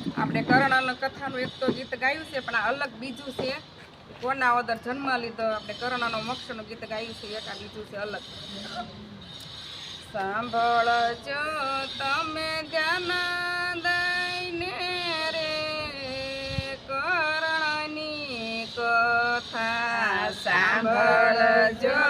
આપણે કરણ અલંગ કથાનું એક તો ગીત ગાયું છે, પણ આ અલગ બીજું છે. કોના ઓદર જન્મ લીધો, આપણે કરણનો મોક્ષનું ગીત ગાયું છે, એક આ બીજું છે અલગ. સાંભળજો તમે ધ્યાન દઈને રે કરણની કથા, સાંભળ સાંભળજો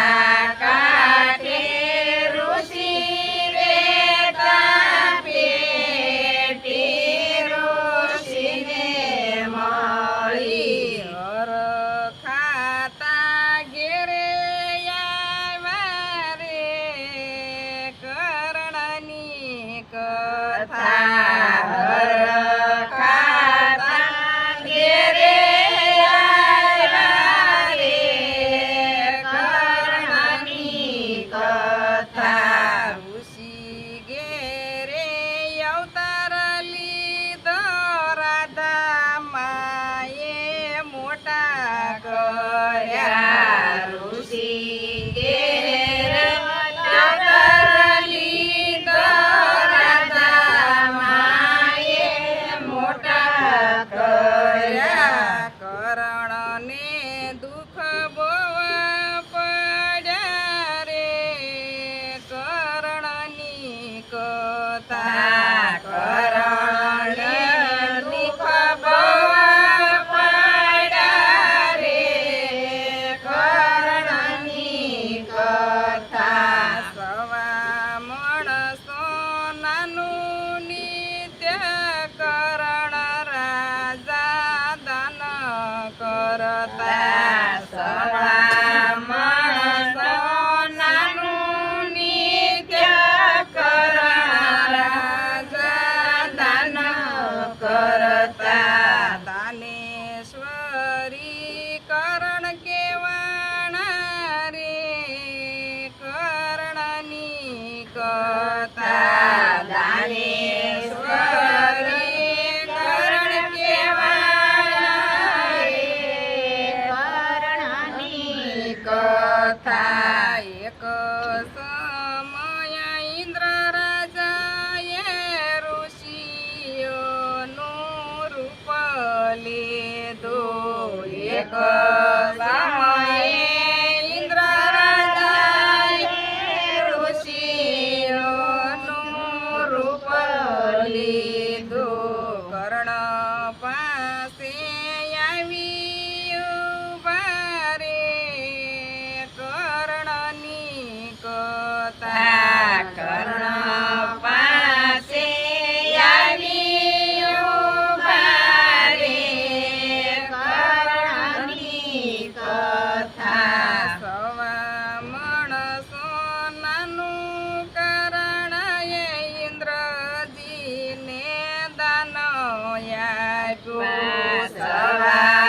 આપ્યું સવા